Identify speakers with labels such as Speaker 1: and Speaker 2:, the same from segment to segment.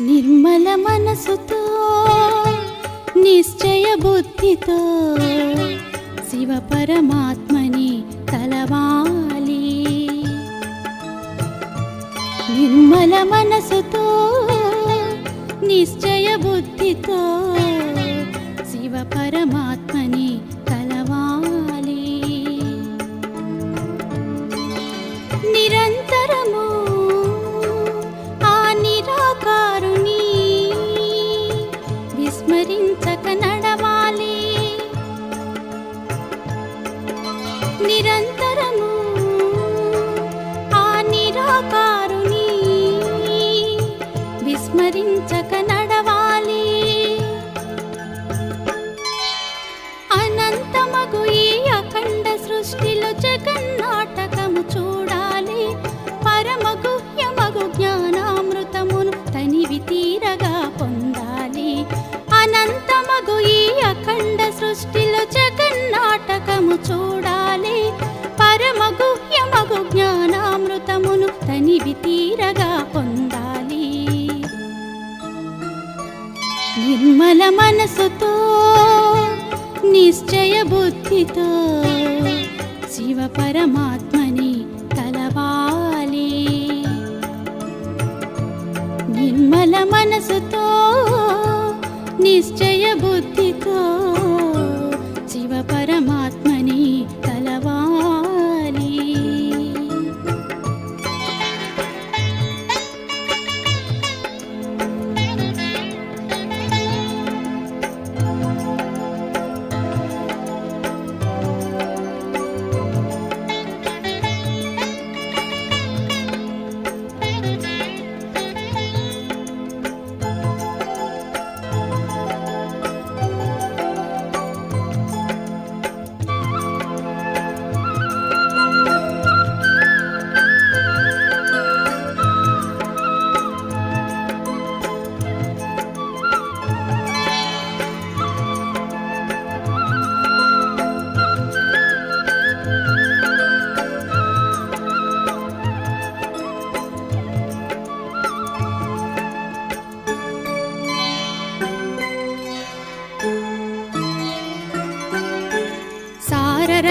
Speaker 1: నిర్మల మనసుతో నిశ్చయ బుద్ధితో శివ పరమాత్మని తలవాలి నిర్మల మనసుతో నిశ్చయ బుద్ధితో శివ పరమాత్మని విస్మరించక నడవాలి. అనంతమగు ఈ అఖండ సృష్టిలో జగన్నాటకము చూడాలి. పరమగుహ్యమగు జ్ఞానామృతమును తనివి తీరగా పొందాలి. అనంతమగు ఈ అఖండ సృష్టిలో జగన్నాటకము చూడాలి. పరమగుహ్యమగు జ్ఞానామృతమును తనివి తీరగా పొందాలి. నిర్మల మనసుతో నిశ్చయ బుద్ధితో శివ పరమాత్మని తలవాలి నిర్మల మనసుతో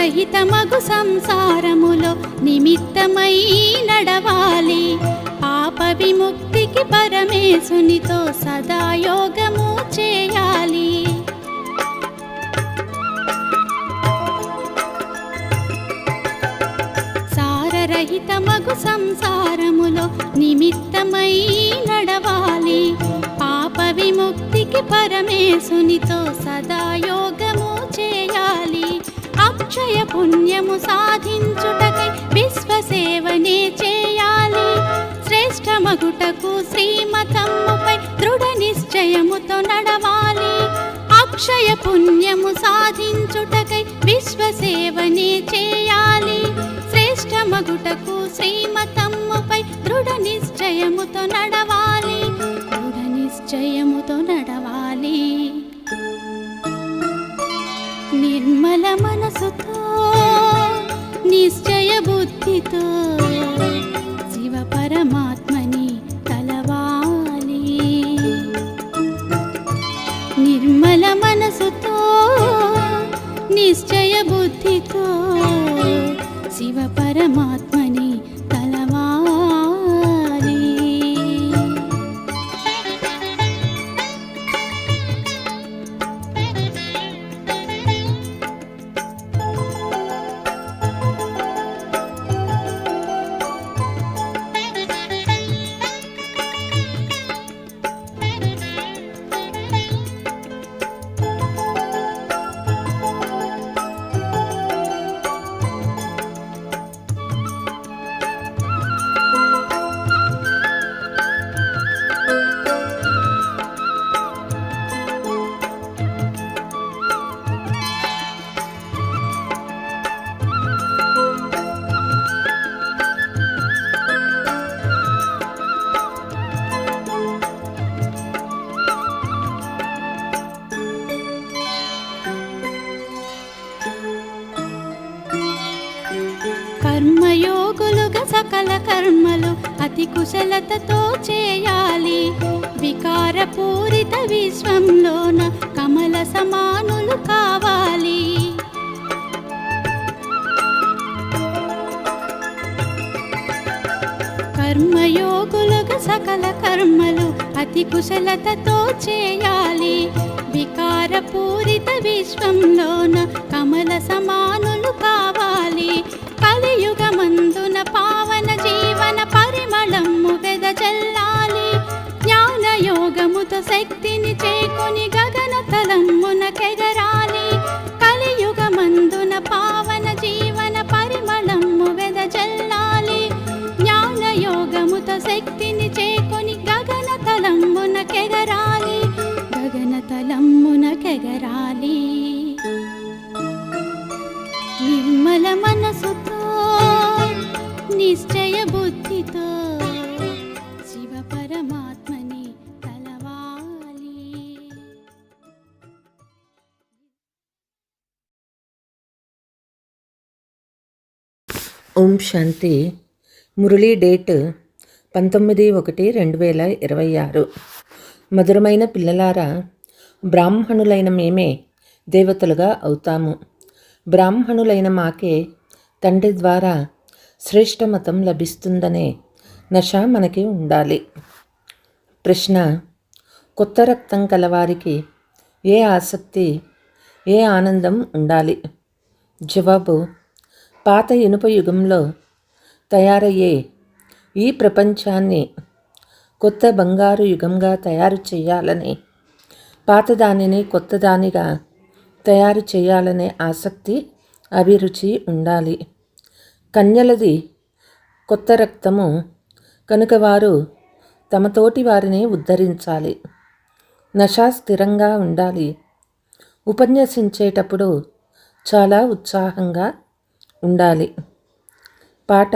Speaker 1: సారరహితమగు సంసారములో నిమిత్తమై నడవాలి. పాప విముక్తికి పరమేశునితో సదా యోగము చేయాలి. సారరహితమగు సంసారములో నిమిత్తమై నడవాలి. పాప విముక్తికి పరమేశునితో సదా యోగ అక్షయ పుణ్యము సాధించుటకై విశ్వసేవనే చేయాలి. శ్రేష్టమగుటకు శ్రీమతమ్ముపై దృఢ నిశ్చయముతో నడవాలి. అక్షయ పుణ్యము సాధించుటకై విశ్వసేవనే చేయాలి. శ్రేష్టమగుటకు శ్రీమతమ్ముపై దృఢ నిశ్చయముతో నడవాలి. దృఢ నిశ్చయముతో నడవాలి. నిర్మల మనసు నిశ్చయ బుద్ధితో శివ పరమాత్మని తలవాలి. నిర్మల మనసుతో నిశ్చయ బుద్ధితో శివ పరమాత్మ కుశలతతో చేయాలి? వికారపూరిత విశ్వంలోన కమల సమానులు కావాలి. కర్మయోగులుగా సకల కర్మలు అతి కుశలతతో చేయాలి. వికారపూరిత విశ్వంలోన కమల సమానులు కావాలి. కలియుగమందున పావన నిర్మల మనసుతో నిశ్చయ బుద్ధితో శివ పరమాత్మని తలవాలి
Speaker 2: ఓం శాంతి. మురళీ డేట్ పంతొమ్మిది ఒకటి రెండు వేల ఇరవై ఆరు. మధురమైన పిల్లలారా బ్రాహ్మణులైన మేమే దేవతలుగా అవుతాము. బ్రాహ్మణులైన మాకే తండ్రి ద్వారా శ్రేష్ఠ మతం లభిస్తుందనే నష మనకి ఉండాలి. ప్రశ్న కొత్త రక్తం కలవారికి ఏ ఆసక్తి ఏ ఆనందం ఉండాలి? జవాబు పాత ఇనుప యుగంలో తయారయ్యే ఈ ప్రపంచాన్ని కొత్త బంగారు యుగంగా తయారు చేయాలని పాతదానిని కొత్తదానిగా తయారు చేయాలనే ఆసక్తి అభిరుచి ఉండాలి. కన్యలది కొత్త రక్తము. కనుక వారు తమ తోటి వారిని ఉద్ధరించాలి. నషా స్థిరంగా ఉండాలి. ఉపన్యసించేటప్పుడు చాలా ఉత్సాహంగా ఉండాలి. పాట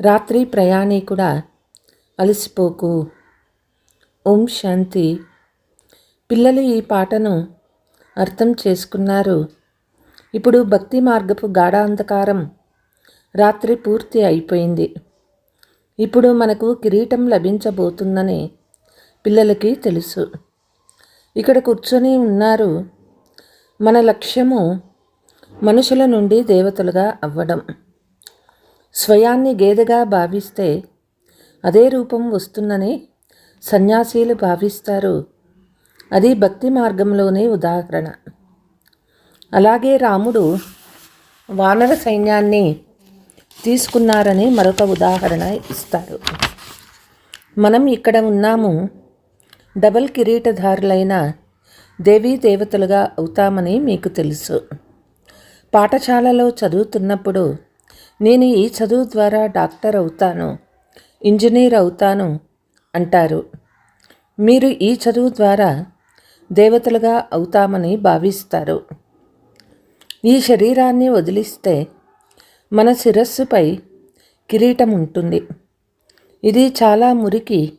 Speaker 2: రాత్రి ప్రయాణికుడా అలసిపోకు. ఓం శాంతి. పిల్లలు ఈ పాటను అర్థం చేసుకున్నారు. ఇప్పుడు భక్తి మార్గపు గాఢాంధకారం రాత్రి పూర్తి అయిపోయింది. ఇప్పుడు మనకు కిరీటం లభించబోతుందని పిల్లలకి తెలుసు. ఇక్కడ కూర్చొని ఉన్నారు. మన లక్ష్యము మనుషుల నుండి దేవతలుగా అవ్వడం. స్వయాన్ని గేదెగా భావిస్తే అదే రూపం వస్తుందని సన్యాసీలు భావిస్తారు. అది భక్తి మార్గంలోనే ఉదాహరణ. అలాగే రాముడు వానర సైన్యాన్ని తీసుకున్నారని మరొక ఉదాహరణ ఇస్తారు మనం ఇక్కడ ఉన్నాము. డబల్ కిరీటధారులైన దేవీ దేవతలుగా అవుతామని మీకు తెలుసు. పాఠశాలలో చదువుతున్నప్పుడు నేను ఈ చదువు ద్వారా డాక్టర్ అవుతాను ఇంజనీర్ అవుతాను అంటారు. మీరు ఈ చదువు ద్వారా దేవతలుగా అవుతామని భావిస్తారు. ఈ శరీరాన్ని వదిలిస్తే మన శిరస్సుపై కిరీటం ఉంటుంది ఇది చాలా మురికి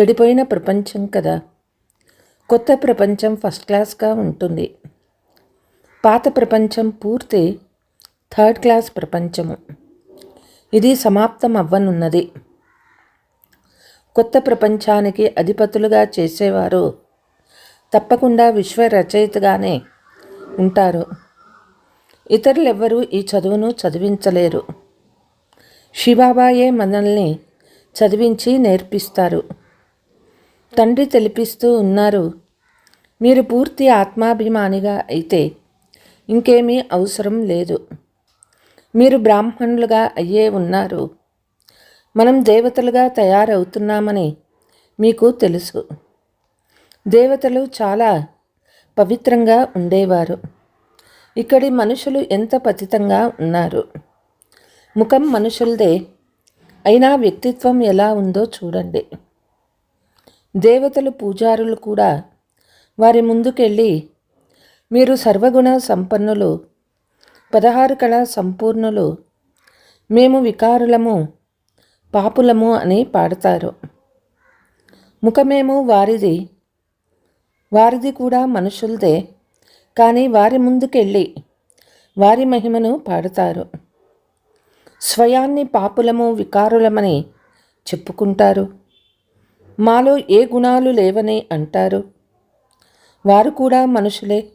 Speaker 2: చెడిపోయిన ప్రపంచం కదా. కొత్త ప్రపంచం ఫస్ట్ క్లాస్గా ఉంటుంది. పాత ప్రపంచం పూర్తి థర్డ్ క్లాస్ ప్రపంచము. ఇది సమాప్తం అవ్వనున్నది కొత్త ప్రపంచానికి అధిపతులుగా చేసేవారు తప్పకుండా విశ్వ రచయితగానే ఉంటారు. ఇతరులెవ్వరూ ఈ చదువును చదివించలేరు. శివాబాయే మనల్ని చదివించి నేర్పిస్తారు. తండ్రి తెలిపిస్తూ ఉన్నారు. మీరు పూర్తి ఆత్మాభిమానిగా అయితే ఇంకేమీ అవసరం లేదు. మీరు బ్రాహ్మణులుగా అయ్యే ఉన్నారు. మనం దేవతలుగా తయారవుతున్నామని మీకు తెలుసు. దేవతలు చాలా పవిత్రంగా ఉండేవారు. ఇక్కడి మనుషులు ఎంత పతితంగా ఉన్నారు? ముఖం మనుషులదే. అయినా వ్యక్తిత్వం ఎలా ఉందో చూడండి. దేవతలు పూజారులు కూడా వారి ముందుకెళ్ళి మీరు సర్వగుణ సంపన్నులు పదహారు కళ సంపూర్ణులు మేము వికారులము పాపులము అని పాడతారు. ముఖమేమో వారిది. వారిది కూడా మనుషులదే. కానీ వారి ముందుకెళ్ళి వారి మహిమను పాడతారు. స్వయాన్ని పాపులము వికారులమని చెప్పుకుంటారు. మాలో ఏ గుణాలు లేవని అంటారు. వారు కూడా మనుషులే.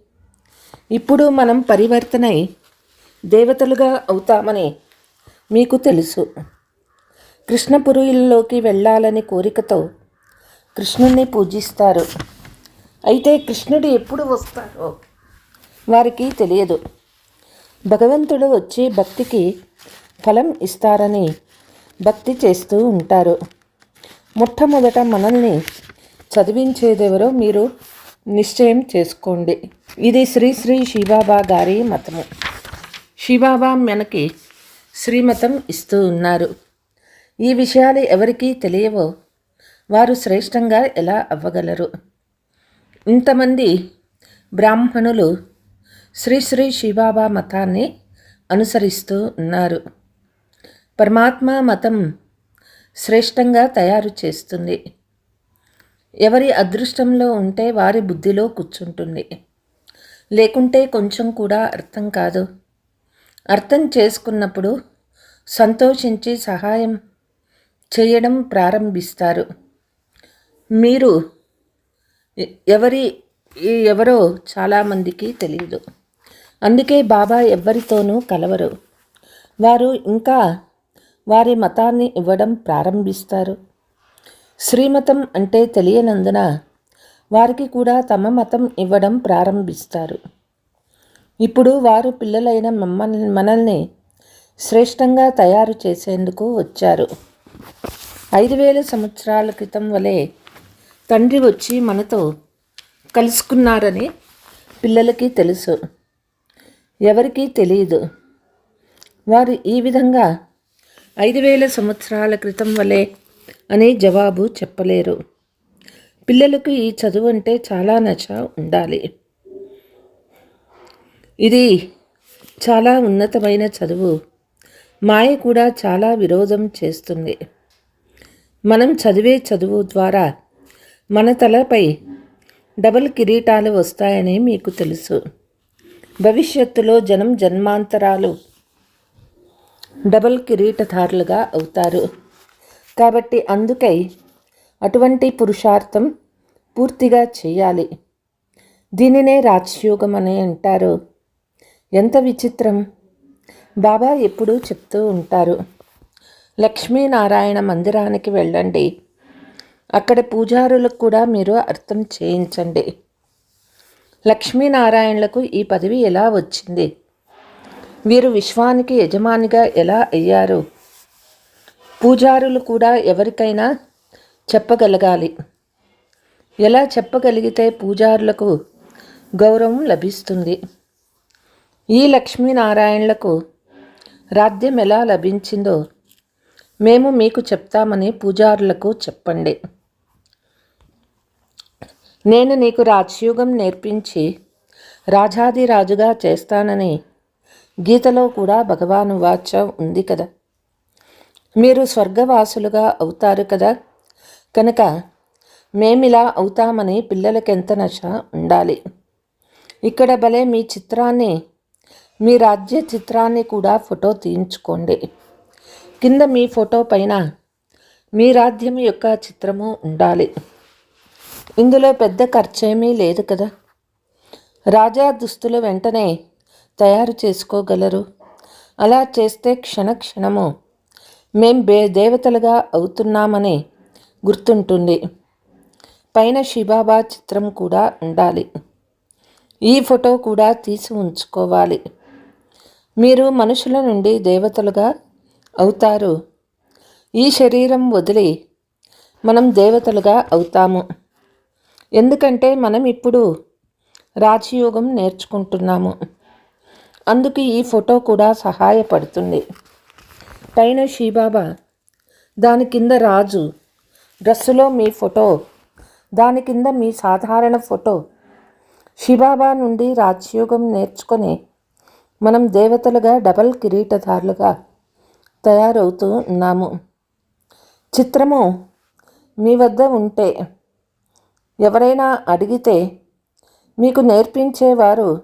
Speaker 2: ఇప్పుడు మనం పరివర్తనై దేవతలుగా అవుతామని మీకు తెలుసు. కృష్ణపురుయిల్లోకి వెళ్ళాలని కోరికతో కృష్ణుణ్ణి పూజిస్తారు. అయితే కృష్ణుడు ఎప్పుడు వస్తారో వారికి తెలియదు. భగవంతుడు వచ్చి భక్తికి ఫలం ఇస్తారని భక్తి చేస్తూ ఉంటారు. మొట్టమొదట మనల్ని చదివించేదెవరో మీరు నిశ్చయం చేసుకోండి. ఇది శ్రీ శ్రీ శివాబా గారి మతము. శివాబా మనకి శ్రీమతం ఇస్తూ ఉన్నారు. ఈ విషయాలు ఎవరికీ తెలియవో వారు శ్రేష్టంగా ఎలా అవ్వగలరు? ఇంతమంది బ్రాహ్మణులు శ్రీ శ్రీ మతాన్ని అనుసరిస్తూ ఉన్నారు. పరమాత్మ మతం శ్రేష్టంగా తయారు చేస్తుంది. ఎవరి అదృష్టంలో ఉంటే వారి బుద్ధిలో కూర్చుంటుంది. లేకుంటే కొంచెం కూడా అర్థం కాదు. అర్థం చేసుకున్నప్పుడు సంతోషించి సహాయం చేయడం ప్రారంభిస్తారు. మీరు ఎవరి ఎవరో చాలామందికి తెలియదు అందుకే బాబా ఎవ్వరితోనూ కలవరు. వారు ఇంకా వారి మతాన్ని ఇవ్వడం ప్రారంభిస్తారు. శ్రీమతం అంటే తెలియనందున వారికి కూడా తమ మతం ఇవ్వడం ప్రారంభిస్తారు. ఇప్పుడు వారు పిల్లలైన మమ్మల్ని మనల్ని శ్రేష్టంగా తయారు చేసేందుకు వచ్చారు. ఐదు వేల సంవత్సరాల క్రితం వలె తండ్రి వచ్చి మనతో కలుసుకున్నారని పిల్లలకి తెలుసు. ఎవరికీ తెలియదు. వారు ఈ విధంగా ఐదు వేల సంవత్సరాల క్రితం వలె అని జవాబు చెప్పలేరు. పిల్లలకు ఈ చదువు అంటే చాలా నచ ఉండాలి. ఇది చాలా ఉన్నతమైన చదువు. మాయ కూడా చాలా విరోధం చేస్తుంది. మనం చదివే చదువు ద్వారా మన తలపై డబల్ కిరీటాలు వస్తాయని మీకు తెలుసు. భవిష్యత్తులో జనం జన్మాంతరాలు డబల్ కిరీటధారులుగా అవుతారు. కాబట్టి అందుకై అటువంటి పురుషార్థం పూర్తిగా చేయాలి. దీనినే రాజయోగం అని అంటారు. ఎంత విచిత్రం! బాబా ఎప్పుడూ చెప్తూ ఉంటారు లక్ష్మీనారాయణ మందిరానికి వెళ్ళండి. అక్కడ పూజారులకు కూడా మీరు అర్థం చేయించండి. లక్ష్మీనారాయణలకు ఈ పదవి ఎలా వచ్చింది? వీరు విశ్వానికి యజమానిగా ఎలా అయ్యారు? పూజారులు కూడా ఎవరికైనా చెప్పగలగాలి. ఎలా చెప్పగలిగితే పూజారులకు గౌరవం లభిస్తుంది? ఈ లక్ష్మీనారాయణలకు రాజ్యం ఎలా లభించిందో మేము మీకు చెప్తామని పూజారులకు చెప్పండి. నేను నీకు రాజయోగం నేర్పించి రాజాదిరాజుగా చేస్తానని గీతలో కూడా భగవాను వాచ ఉంది కదా. మీరు స్వర్గవాసులుగా అవుతారు కదా. కనుక మేమిలా అవుతామని పిల్లలకెంత నశ ఉండాలి? ఇక్కడ భలే మీ చిత్రాన్ని మీ రాజ్య చిత్రాన్ని కూడా ఫోటో తీయించుకోండి. కింద మీ ఫోటో పైన మీ రాజ్యం యొక్క చిత్రము ఉండాలి. ఇందులో పెద్ద ఖర్చేమీ లేదు కదా. రాజా దుస్తులు వెంటనే తయారు చేసుకోగలరు. అలా చేస్తే క్షణ క్షణము మేం బే దేవతలుగా అవుతున్నామని గుర్తుంటుంది. పైన శిబాబా చిత్రం కూడా ఉండాలి. ఈ ఫోటో కూడా తీసి ఉంచుకోవాలి. మీరు మనుషుల నుండి దేవతలుగా అవుతారు. ఈ శరీరం వదిలి మనం దేవతలుగా అవుతాము. ఎందుకంటే మనం ఇప్పుడు రాజయోగం నేర్చుకుంటున్నాము. అందుకు ఈ ఫోటో కూడా సహాయపడుతుంది. పైన శిబాబా దాని కింద రాజు డ్రెస్సులో మీ ఫోటో దాని కింద మీ సాధారణ ఫోటో. శిబాబా నుండి రాజయోగం నేర్చుకొని మనం దేవతలుగా డబల్ కిరీటధారులుగా తయారవుతూ ఉన్నాము. చిత్రము మీ వద్ద ఉంటే ఎవరైనా అడిగితే మీకు నేర్పించేవారు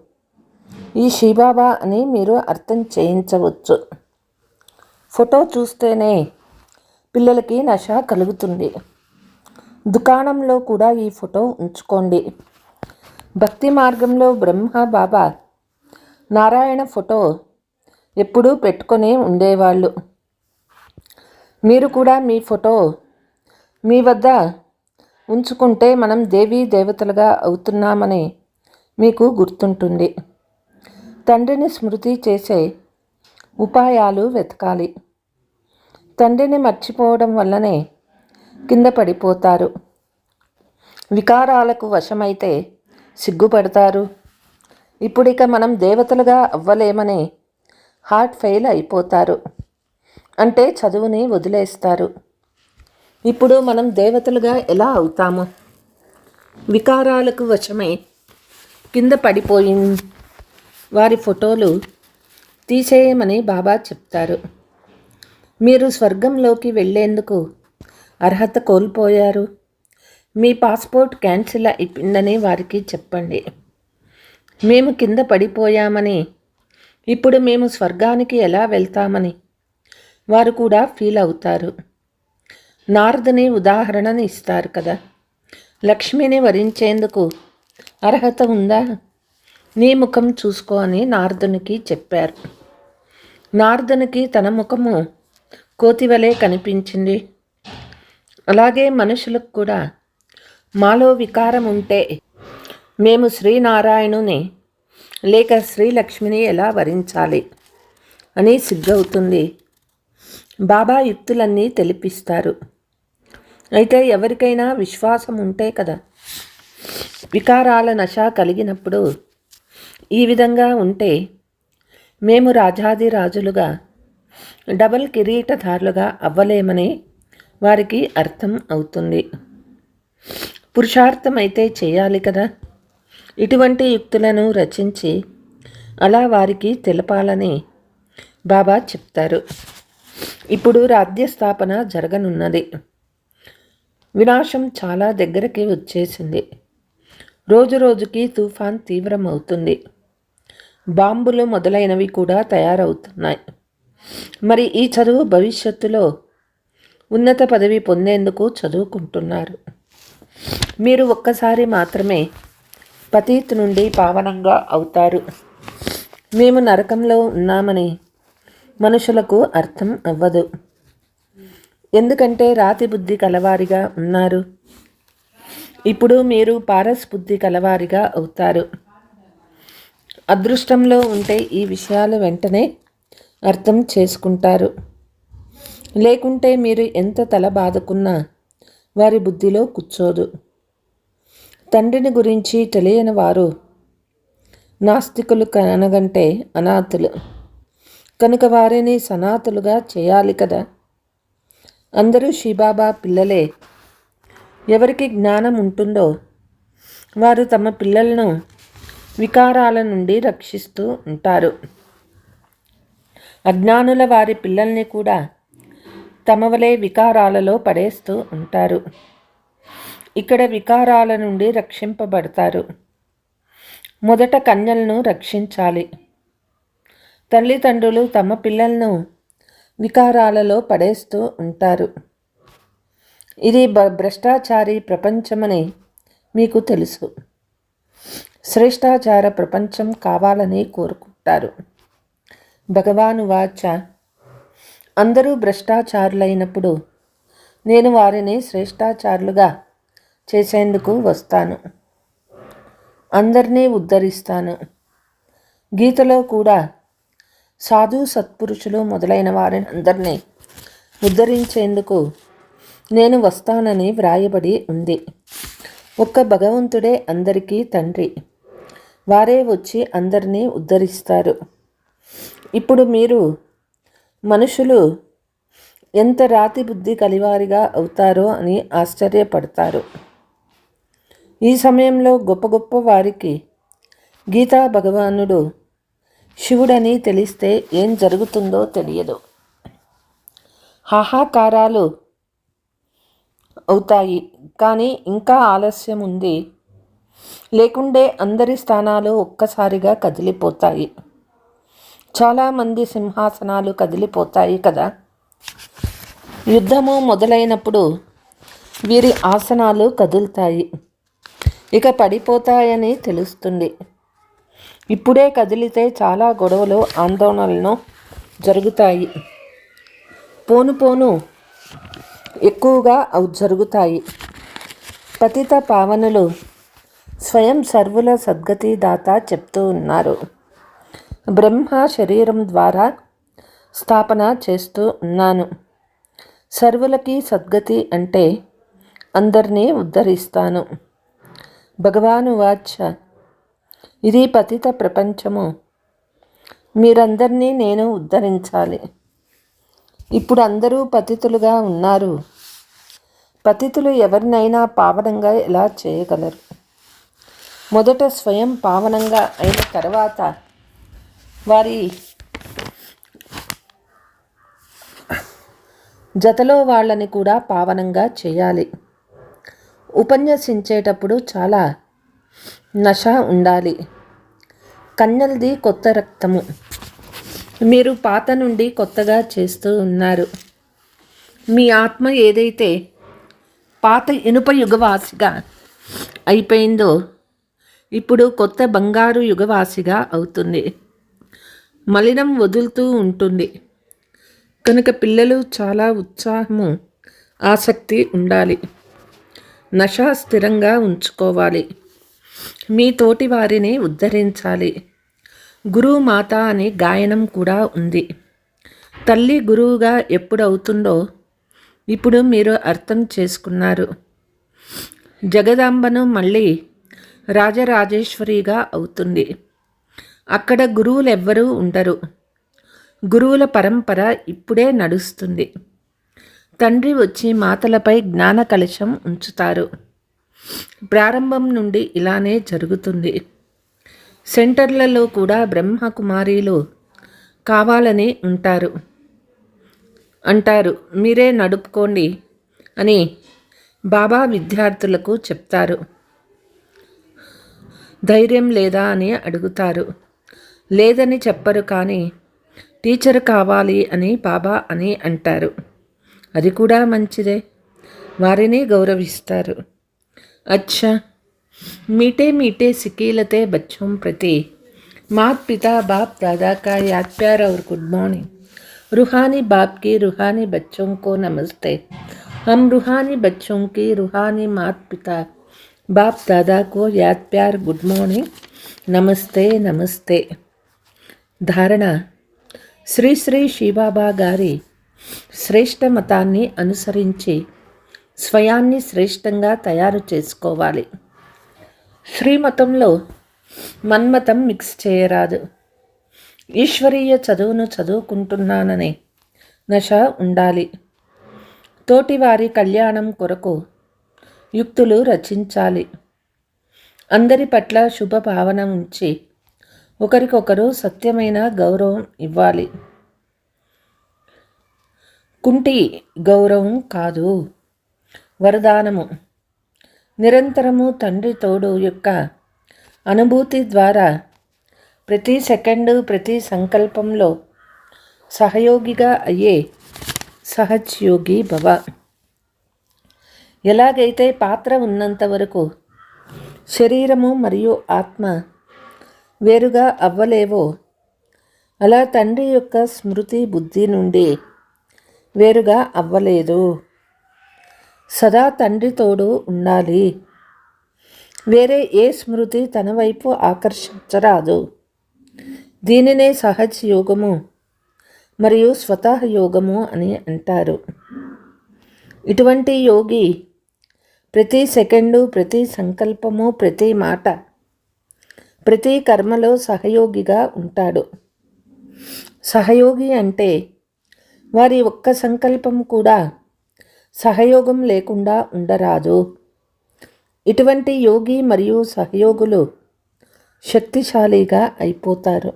Speaker 2: ఈ శిబాబా అని మీరు అర్థం చేయించవచ్చు. ఫోటో చూస్తేనే పిల్లలకి నష కలుగుతుంది. దుకాణంలో కూడా ఈ ఫోటో ఉంచుకోండి. భక్తి మార్గంలో బ్రహ్మ బాబా నారాయణ ఫోటో ఎప్పుడూ పెట్టుకొని ఉండేవాళ్ళు. మీరు కూడా మీ ఫోటో మీ వద్ద ఉంచుకుంటే మనం దేవీ దేవతలుగా అవుతున్నామని మీకు గుర్తుంటుంది. తండ్రిని స్మృతి చేసే ఉపాయాలు వెతకాలి. తండ్రిని మర్చిపోవడం వల్లనే కింద పడిపోతారు. వికారాలకు వశమైతే సిగ్గుపడతారు. ఇప్పుడిక మనం దేవతలుగా అవ్వలేమని హార్ట్ ఫెయిల్ అయిపోతారు. అంటే చదువుని వదిలేస్తారు. ఇప్పుడు మనం దేవతలుగా ఎలా అవుతాము? వికారాలకు వశమై. కింద పడిపోయి వారి ఫోటోలు తీసేయమని బాబా చెప్తారు. మీరు స్వర్గంలోకి వెళ్ళేందుకు అర్హత కోల్పోయారు. మీ పాస్పోర్ట్ క్యాన్సిల్ అయిపోయిందని వారికి చెప్పండి. మేము కింద పడిపోయామని. ఇప్పుడు మేము స్వర్గానికి ఎలా వెళ్తామని వారు కూడా ఫీల్ అవుతారు. నారదుని ఉదాహరణని ఇస్తారు కదా. లక్ష్మిని వరించేందుకు అర్హత ఉందా? నీ ముఖం చూసుకో అని నారదునికి చెప్పారు. నారదునికి తన ముఖము కోతివలే కనిపించింది. అలాగే మనుషులకు కూడా మాలో వికారం ఉంటే మేము శ్రీనారాయణుని లేక శ్రీలక్ష్మిని ఎలా వరించాలి అని సిగ్గవుతుంది. బాబా యుక్తులన్నీ తెలిపిస్తారు. అయితే ఎవరికైనా విశ్వాసం ఉంటే కదా? వికారాల నశ కలిగినప్పుడు ఈ విధంగా ఉంటే మేము రాజాది రాజులుగా డబల్ కిరీటధారులుగా అవ్వలేమని వారికి అర్థం అవుతుంది. పురుషార్థం అయితే చేయాలి కదా? ఇటువంటి యుక్తులను రచించి అలా వారికి తెలపాలని బాబా చెప్తారు. ఇప్పుడు రాజ్య స్థాపన జరగనున్నది. వినాశం చాలా దగ్గరికి వచ్చేసింది. రోజు రోజుకి తుఫాన్ తీవ్రమవుతుంది. బాంబులు మొదలైనవి కూడా తయారవుతున్నాయి. మరి ఈ చదువు భవిష్యత్తులో ఉన్నత పదవి పొందేందుకు చదువుకుంటున్నారు. మీరు ఒక్కసారి మాత్రమే పతీత్ నుండి పావనంగా అవుతారు. మేము నరకంలో ఉన్నామని మనుషులకు అర్థం అవ్వదు. ఎందుకంటే రాతి బుద్ధి కలవారిగా ఉన్నారు. ఇప్పుడు మీరు పారస్ బుద్ధి కలవారిగా అవుతారు. అదృష్టంలో ఉంటే ఈ విషయాలు వెంటనే అర్థం చేసుకుంటారు. లేకుంటే మీరు ఎంత తల బాదుకున్నా వారి బుద్ధిలో కూర్చోదు. తండ్రిని గురించి తెలియని వారు నాస్తికులు కనగంటే అనాథులు. కనుక వారిని సనాతులుగా చేయాలి కదా. అందరూ శిబాబా పిల్లలే. ఎవరికి జ్ఞానం ఉంటుందో వారు తమ పిల్లలను వికారాల నుండి రక్షిస్తూ ఉంటారు. అజ్ఞానుల వారి పిల్లల్ని కూడా తమ వలె వికారాలలో పడేస్తూ ఉంటారు. ఇక్కడ వికారాల నుండి రక్షింపబడతారు. మొదట కన్యలను రక్షించాలి. తల్లిదండ్రులు తమ పిల్లలను వికారాలలో పడేస్తూ ఉంటారు. ఇది భ భ్రష్టాచారి ప్రపంచమని మీకు తెలుసు. శ్రేష్టాచార ప్రపంచం కావాలని కోరుకుంటారు. భగవాను వాచ. అందరూ భ్రష్టాచారులైనప్పుడు నేను వారిని శ్రేష్టాచారులుగా చేసేందుకు వస్తాను. అందరినీ ఉద్ధరిస్తాను. గీతలో కూడా సాధు సత్పురుషులు మొదలైన వారిని అందరినీ ఉద్ధరించేందుకు నేను వస్తానని వ్రాయబడి ఉంది. ఒక్క భగవంతుడే అందరికీ తండ్రి. వారే వచ్చి అందరినీ ఉద్ధరిస్తారు. ఇప్పుడు మీరు మనుషులు ఎంత రాతి బుద్ధి కలివారిగా అవుతారో అని ఆశ్చర్యపడతారు. ఈ సమయంలో గొప్ప గొప్ప వారికి గీతా భగవానుడు శివుడని తెలిస్తే ఏం జరుగుతుందో తెలియదు. హాహాకారాలు అవుతాయి కానీ ఇంకా ఆలస్యం ఉంది. లేకుండే అందరి స్థానాలు ఒక్కసారిగా కదిలిపోతాయి. చాలామంది సింహాసనాలు కదిలిపోతాయి కదా. యుద్ధము మొదలైనప్పుడు వీరి ఆసనాలు కదులుతాయి. ఇక పడిపోతాయని తెలుస్తుంది. ఇప్పుడే కదిలితే చాలా గొడవలు ఆందోళనలను జరుగుతాయి. పోను పోను ఎక్కువగా అవి జరుగుతాయి. పతిత పావనులు స్వయం సర్వుల సద్గతి దాత చెప్తూ ఉన్నారు. బ్రహ్మ శరీరం ద్వారా స్థాపన చేస్తూ ఉన్నాను. సర్వులకి సద్గతి అంటే అందరినీ ఉద్ధరిస్తాను. భగవాను వాచ ఇది పతిత ప్రపంచము. మీరందరినీ నేను ఉద్ధరించాలి. ఇప్పుడు అందరూ పతితులుగా ఉన్నారు. పతితులు ఎవరినైనా పావనంగా ఎలా చేయగలరు? మొదట స్వయం పావనంగా అయిన తర్వాత వారి జతలో వాళ్ళని కూడా పావనంగా చేయాలి. ఉపన్యసించేటప్పుడు చాలా నష ఉండాలి. కన్నెలది కొత్త రక్తము. మీరు పాత నుండి కొత్తగా చేస్తూ ఉన్నారు. మీ ఆత్మ ఏదైతే పాత ఇనుప యుగవాసిగా అయిపోయిందో ఇప్పుడు కొత్త బంగారు యుగవాసిగా అవుతుంది. మలినం వదులుతూ ఉంటుంది. కనుక పిల్లలు చాలా ఉత్సాహము ఆసక్తి ఉండాలి. నష స్థిరంగా ఉంచుకోవాలి. మీ తోటి వారిని ఉద్ధరించాలి. గురువు మాత అనే గాయనం కూడా ఉంది. తల్లి గురువుగా ఎప్పుడు అవుతుందో ఇప్పుడు మీరు అర్థం చేసుకున్నారు. జగదాంబను మళ్ళీ రాజరాజేశ్వరిగా అవుతుంది. అక్కడ గురువులు ఎవ్వరూ ఉండరు. గురువుల పరంపర ఇప్పుడే నడుస్తుంది. తండ్రి వచ్చి మాతలపై జ్ఞాన కలశం ఉంచుతారు. ప్రారంభం నుండి ఇలానే జరుగుతుంది. సెంటర్లలో కూడా బ్రహ్మకుమారీలు కావాలని ఉంటారు. అంటారు మీరే నడుపుకోండి అని బాబా విద్యార్థులకు చెప్తారు. ధైర్యం లేదా అని అడుగుతారు. లేదని చెప్పరు కానీ టీచర్ కావాలి అని బాబా అని అంటారు. అది కూడా మంచిదే వారిని గౌరవిస్తారు. అచ్చా मीठे मीठे सिकीलते बच्चों प्रति मात पिता बाप दादा का याद प्यार और गुड मॉर्निंग रूहानी बाप की रूहानी बच्चों को नमस्ते हम रूहानी बच्चों की रूहानी मात पिता बाप दादा को याद प्यार गुड मॉर्निंग నమస్తే నమస్తే ధారణ శ్రీ శ్రీ శివబాబా గారి శ్రేష్ఠ మతాన్ని అనుసరించి స్వయాన్ని శ్రేష్టంగా తయారు చేసుకోవాలి. శ్రీమతంలో మన్మతం మిక్స్ చేయరాదు. ఈశ్వరీయ చదువును చదువుకుంటున్నాననే నశ ఉండాలి. తోటివారి కళ్యాణం కొరకు యుక్తులు రచించాలి. అందరి పట్ల శుభ భావన ఉంచి ఒకరికొకరు సత్యమైన గౌరవం ఇవ్వాలి. కుంటి గౌరవం కాదు. వరదానము. నిరంతరము తండ్రి తోడు యొక్క అనుభూతి ద్వారా ప్రతి సెకండు ప్రతి సంకల్పంలో సహయోగిగా అయ్యే సహజ్యోగి భవ. ఎలాగైతే పాత్ర ఉన్నంత వరకు శరీరము మరియు ఆత్మ వేరుగా అవ్వలేవో అలా తండ్రి యొక్క స్మృతి బుద్ధి నుండి వేరుగా అవ్వలేదు. సదా తండ్రి తోడు ఉండాలి. వేరే ఏ స్మృతి తన వైపు ఆకర్షించరాదు. దీనినే సహజ యోగము మరియు స్వతః యోగము అని అంటారు. ఇటువంటి యోగి ప్రతి సెకండు ప్రతి సంకల్పము ప్రతి మాట ప్రతి కర్మలో సహయోగిగా ఉంటాడు. సహయోగి అంటే వారి ఒక్క సంకల్పం కూడా సహయోగం లేకుండా ఉండరాదు. ఇటువంటి యోగి మరియు సహయోగులు శక్తిశాలిగా అయిపోతారు.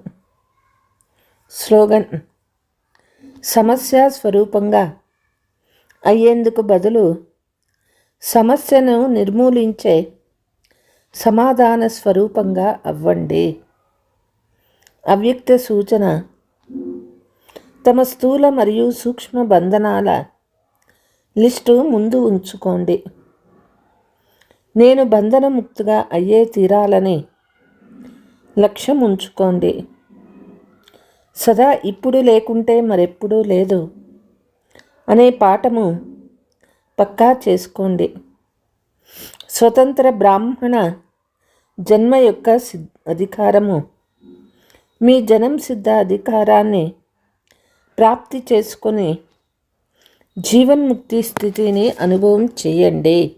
Speaker 2: స్లోగన్ సమస్య స్వరూపంగా అయ్యేందుకు బదులు సమస్యను నిర్మూలించే సమాధాన స్వరూపంగా అవ్వండి. అవ్యక్త సూచన తమ స్థూల మరియు సూక్ష్మ బంధనాల లిస్టు ముందు ఉంచుకోండి. నేను బంధనముక్తిగా అయ్యే తీరాలని లక్ష్యం ఉంచుకోండి. సదా ఇప్పుడు లేకుంటే మరెప్పుడూ లేదు అనే పాఠము పక్కా చేసుకోండి. స్వతంత్ర బ్రాహ్మణ జన్మ యొక్క సిద్ అధికారము. మీ జనం సిద్ధ అధికారాన్ని ప్రాప్తి చేసుకొని జీవన్ముక్తి స్థితిని అనుభవం చేయండి.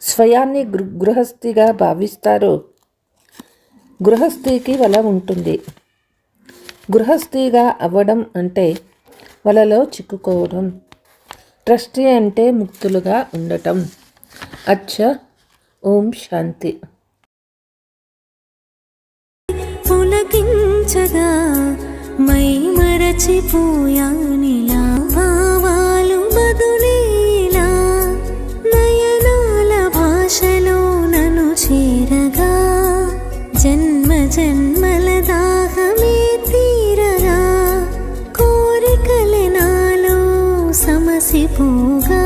Speaker 2: స్వయాన్ని గృ గృహస్థిగా భావిస్తారు. గృహస్థికి వల ఉంటుంది. గృహస్థిగా అవ్వడం అంటే వలలో చిక్కుకోవడం. ట్రస్టీ అంటే ముక్తులుగా ఉండటం. అచ్చ ఓం శాంతి.
Speaker 3: పులకించగా మై మరచిపోయానిలా భావాలు బదులేలా నయనాల భాషలో నన్ను చేరగా జన్మ జన్మల దాహమే తీరగా కోరికలే నాలో సమసిపోగా